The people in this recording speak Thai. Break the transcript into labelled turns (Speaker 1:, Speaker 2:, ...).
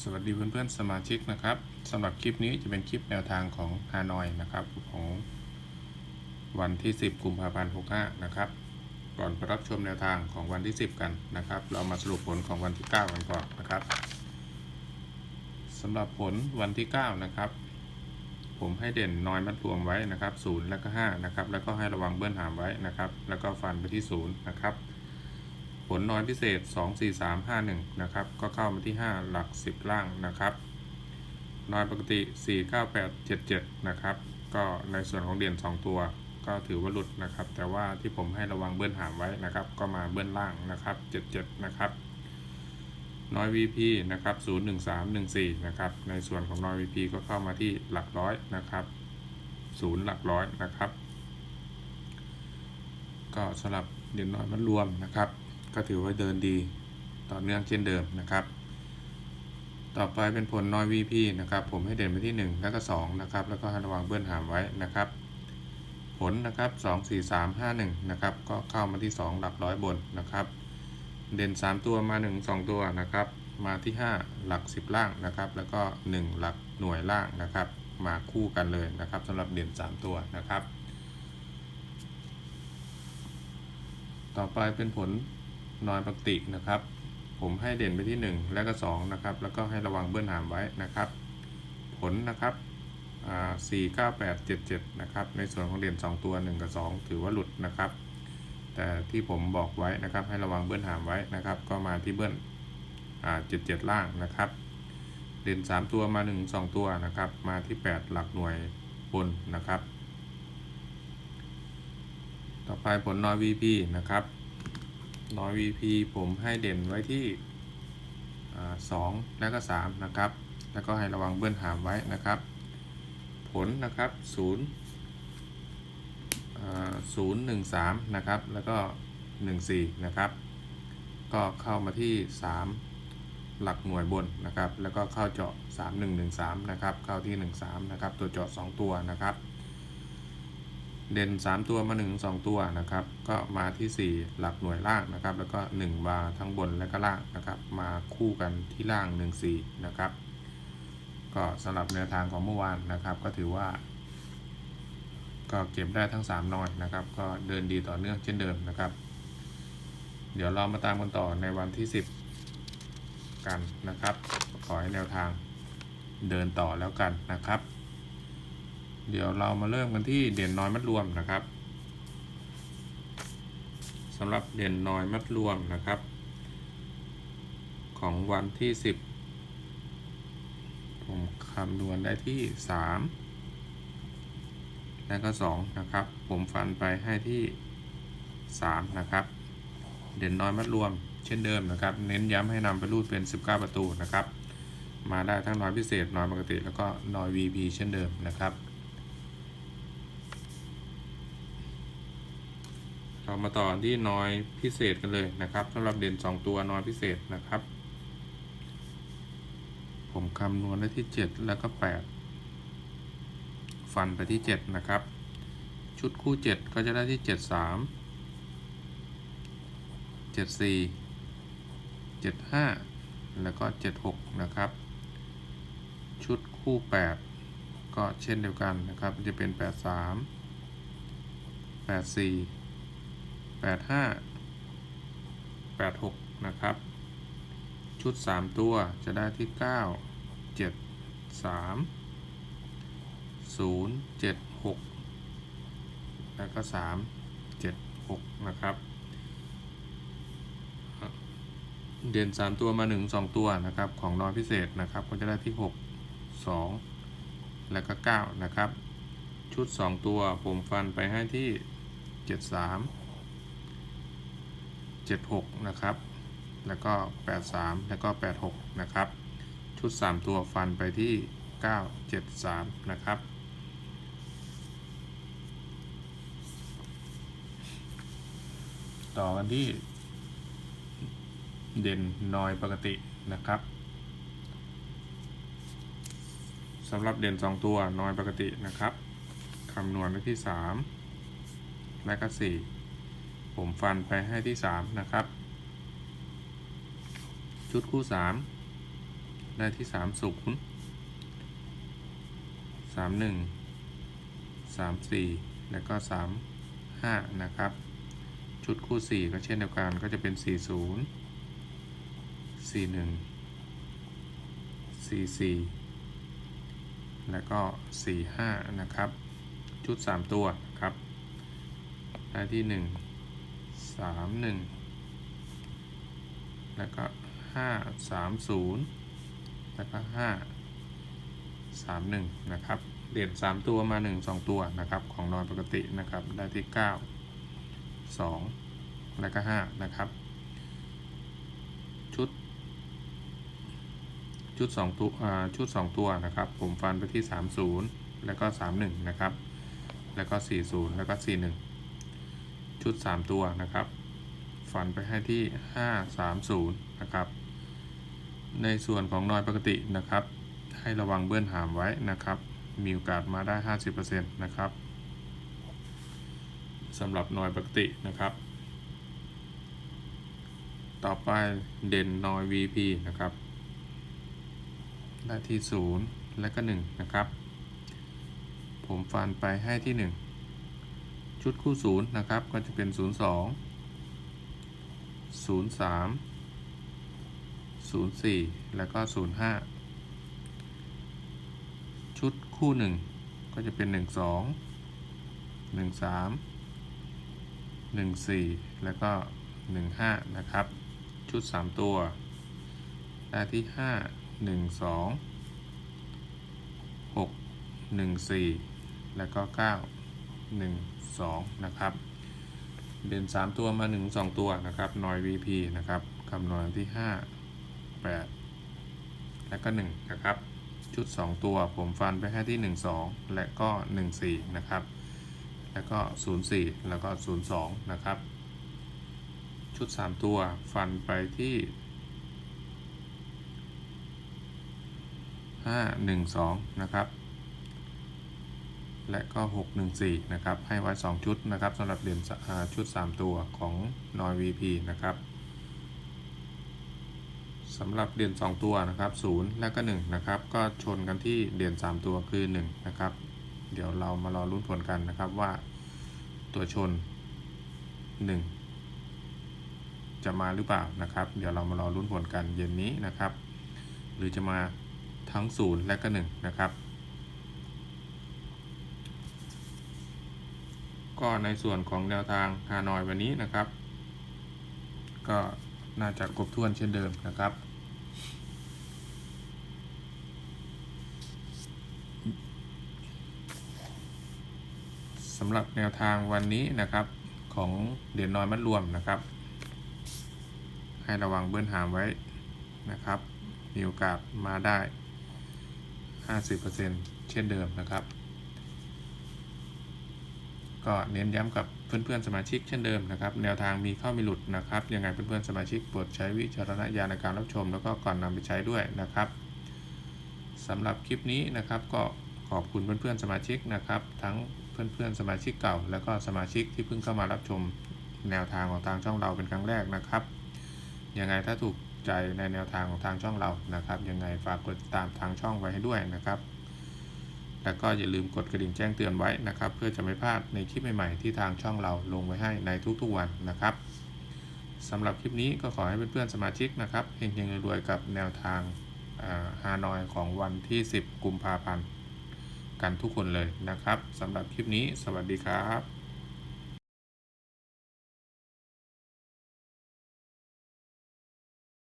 Speaker 1: สวัสดีเพื่อนๆสมาชิกนะครับสำหรับคลิปนี้จะเป็นคลิปแนวทางของฮานอยนะครับของวันที่ 10กุมภาพันธ์65นะครับ ก่อนไปรับชมแนวทางของวันที่ 10 กันนะครับ เรามาสรุปผลของวันที่ 9 กันก่อนนะครับสำหรับผลวันที่ 9 นะครับ ผมให้เด่นน้อยมัดรวมไว้นะครับ0แล้วก็5นะครับแล้วก็ให้ระวังเบิ้ลหามไว้นะครับ แล้วก็ฟันไปที่0นะครับ ผลน้อยพิเศษ 2 4 3 5 1 นะครับ ก็เข้ามาที่ 5 หลัก 10 ล่างนะครับน้อยปกติ 4 9 8 7 7 นะครับ ก็ในส่วนของเด่น2 ตัว ก็ถือว่าหลุดนะครับ แต่ว่าที่ผมให้ระวังเบิ้ลหามไว้นะครับ ก็มาเบิ้ลล่างนะครับ 77 นะครับน้อย VP นะครับ 01314 นะครับ ในส่วนของน้อย VP ก็เข้ามาที่หลักร้อยนะครับ 0 หลักร้อยนะครับ ก็สำหรับเด่นน้อยมันรวมนะครับ ก็ถือว่าเดินดีต่อเนื่องเช่นเดิมนะครับ ต่อไปเป็นผลน้อย VP นะครับ ผมให้เด่นไปที่ 1 แล้วก็ 2 นะครับ แล้วก็ระวังเบิ้ลหามไว้นะครับ ผลนะครับ 2 4 3 5 1 นะครับ ก็เข้ามาที่ 2 หลักร้อยบนนะครับ เด่น 3 ตัวมา 1 2 ตัวนะครับ มาที่ 5 หลัก 10 ล่างนะครับ แล้วก็ 1 หลักหน่วยล่างนะครับ มาคู่กันเลยนะครับสำหรับเด่น 3 ตัวนะครับ ต่อไปเป็นผล น้อยปกตินะครับ ผมให้เด่นไปที่ 1 แล้วก็ 2 นะครับ แล้วก็ให้ระวังเบิ้ลหามไว้นะครับ ผลนะครับ4 9 8 7 7นะครับ ในส่วนของเด่น 2 ตัว 1 กับ 2 ถือว่าหลุดนะครับ แต่ที่ผมบอกไว้นะครับให้ระวังเบิ้ลหามไว้นะครับ ก็มาที่เบิ้ล7 7ล่างนะครับ เด่น 3 ตัวมา 1 2 ตัวนะครับ มาที่ 8 หลักหน่วยบนนะครับ ต่อไปผลน้อย VP นะครับ น้อย VP ผมให้เด่นไว้ที่สองแล้วก็สามนะครับ แล้วก็ให้ระวังเบิ้ลหามไว้นะครับ ผลนะครับศูนย์ศูนย์หนึ่งสามนะครับ แล้วก็หนึ่งสี่นะครับ ก็เข้ามาที่สามหลักหน่วยบนนะครับ แล้วก็เข้าเจาะสามหนึ่งหนึ่งสามนะครับ เข้าที่หนึ่งสามนะครับ ตัวเจาะสองตัวนะครับ เด่น 3 ตัวมา 1 2 ตัวนะครับ ก็มาที่ 4 หลักหน่วยล่างนะครับ แล้วก็ 1 มาทั้งบนและก็ล่างนะครับ มาคู่กันที่ล่าง 1 4 นะครับ ก็สำหรับแนวทางของเมื่อวานนะครับ ก็ถือว่า ก็เก็บได้ทั้ง3นอยนะครับ ก็เดินดีต่อเนื่องเช่นเดิมนะครับ เดี๋ยวเรามาตามกันต่อในวันที่ 10 กันนะครับ ขอให้แนวทางเดินต่อแล้วกันนะครับ เดี๋ยวเรามาเริ่มกันที่เด่นน้อยมัดรวมนะครับสำหรับเด่นน้อยมัดรวมนะครับ ของวันที่ 10 ผมคำนวณได้ที่ 3 แล้วก็ 2 นะครับ ผมฟันไปให้ที่ 3 นะครับ เด่นน้อยมัดรวมเช่นเดิมนะครับ เน้นย้ำให้นำไปรูดเป็น 19 ประตูนะครับ มาได้ทั้งน้อยพิเศษน้อยปกติแล้วก็น้อย VP เช่นเดิมนะครับ เรามาต่อที่น้อยพิเศษกันเลยนะครับสำหรับเด่น 2 ตัวน้อยพิเศษนะครับ ผมคำนวณได้ที่ 7 แล้วก็ 8 ฟันไปที่ 7 นะครับ ชุดคู่ 7 ก็จะได้ที่ 7 3 7 4 7 5 แล้วก็ 7 6 นะครับ ชุดคู่ 8 ก็เช่นเดียวกันนะครับ จะเป็น 8 3 8 4 แปดห้าแปดหกนะครับ ชุดสามตัวจะได้ที่เก้าเจ็ดสามศูนย์เจ็ดหกแล้วก็สามเจ็ดหกนะครับ เด่นสามตัวมาหนึ่งสองตัวนะครับ ของน้อยพิเศษนะครับก็จะได้ที่หกสองแล้วก็เก้านะครับชุดสองตัวผมฟันไปให้ที่เจ็ดสาม 76 นะครับ แล้วก็ 83 แล้วก็ 86 นะครับ ชุด 3 ตัวฟันไปที่ 973 นะครับ ต่อกันที่ เด่นน้อยปกตินะครับสำหรับเด่น 2 ตัวน้อยปกตินะครับคำนวณไปที่ 3 และก็ 4 ผมฟันไปให้ที่ 3 นะครับ ชุดคู่ 3 ได้ที่สามศูนย์สามหนึ่งสามสี่แล้วก็สามห้านะครับ ชุดคู่สี่ก็เช่นเดียวกันก็จะเป็นสี่ศูนย์สี่หนึ่งสี่สี่แล้วก็สี่ห้านะครับ ชุดสามตัวครับได้ที่หนึ่ง สามหนึ่งแล้วก็ห้าสามศูนย์แล้วก็ห้าสามหนึ่งนะครับ เด่นสามตัวมาหนึ่งสองตัวนะครับ ของนอนปกตินะครับ ได้ที่เก้าสองแล้วก็ห้านะครับ ชุด ชุดสองตัวชุดสองตัวนะครับ ผมฟันไปที่สามศูนย์แล้วก็สามหนึ่งนะครับ แล้วก็สี่ศูนย์แล้วก็สี่หนึ่ง ชุดสามตัวนะครับฟันไปให้ที่ห้าสามศูนย์นะครับ ในส่วนของนอยปกตินะครับ ให้ระวังเบื้อนหามไว้นะครับ มีโอกาสมาได้ 50%นะครับสำหรับนอยปกตินะครับ ต่อไปเด่นนอย VP นะครับ ได้ที่ 0 และก็ 1 นะครับ ผมฟันไปให้ที่ 1 ชุดคู่0นะครับ ก็จะเป็น 02 03 04 แล้วก็ 05 ชุดคู่ 1 ก็จะเป็น 12 13 14 แล้วก็ 15 นะครับ ชุด 3 ตัวได้าที่ 5 1 2 6 1 4 แล้วก็ 9 1 2 นะครับ เด่น 3 ตัวมา 1 2 ตัวนะครับนอย VP นะครับคำนวณที่ 5 8 และก็ 1 นะครับ ชุด 2 ตัวผมฟันไปให้ที่ 1 2 และก็ 1 4 นะครับ แล้วก็ 0 4 แล้วก็ 0 2 นะครับ ชุด 3 ตัวฟันไปที่5 1 2 นะครับ และก็ 6 1 4 นะครับ ให้ไว้ 2 ชุดนะครับสำหรับเด่นสอ่าชุด 3 ตัวของนอย VP นะครับสำหรับเด่น2ตัวนะครับ0และก็ 1 นะครับ ก็ชนกันที่เด่น3ตัวคือ 1 นะครับ เดี๋ยวเรามารอลุ้นผลกันนะครับว่าตัวชน 1 จะมาหรือเปล่านะครับ เดี๋ยวเรามารอลุ้นผลกันเย็นนี้นะครับ หรือจะมาทั้ง 0 และก็ 1 นะครับ ก็ในส่วนของแนวทางฮานอยวันนี้นะครับ ก็น่าจะครบถ้วนเช่นเดิมนะครับ สำหรับแนวทางวันนี้นะครับของเด่นน้อยมัดรวมนะครับ ให้ระวังเบื้อนหามไว้นะครับ มีโอกาสมาได้ 50%เช่นเดิมนะครับ ก็เน้นย้ำกับเพื่อนๆสมาชิกเช่นเดิมนะครับแนวทางมีเข้ามีหลุดนะครับยังไงเพื่อนๆสมาชิกโปรดใช้วิจารณญาณในการรับชม แล้วก็ก่อนนำไปใช้ด้วยนะครับสำหรับคลิปนี้นะครับก็ขอบคุณเพื่อนๆสมาชิกนะครับ ทั้งเพื่อนๆสมาชิกเก่า แล้วก็สมาชิกที่เพิ่งเข้ามารับชมแนวทางของทางช่องเราเป็นครั้งแรกนะครับยังไงถ้าถูกใจในแนวทางของทางช่องเรานะครับยังไงฝากกดติดตามทางช่องไว้ให้ด้วยนะครับ แล้วก็อย่าลืมกดกระดิ่งแจ้งเตือนไว้นะครับ เพื่อจะไม่พลาดในคลิปใหม่ๆที่ทางช่องเราลงไว้ให้ในทุกๆวันนะครับสำหรับคลิปนี้ก็ขอให้เพื่อนๆสมาชิกนะครับเฮงๆรวยๆกับแนวทางฮานอยของวันที่ 10 กุมภาพันธ์กันทุกคนเลยนะครับสำหรับคลิปนี้ สวัสดีครับ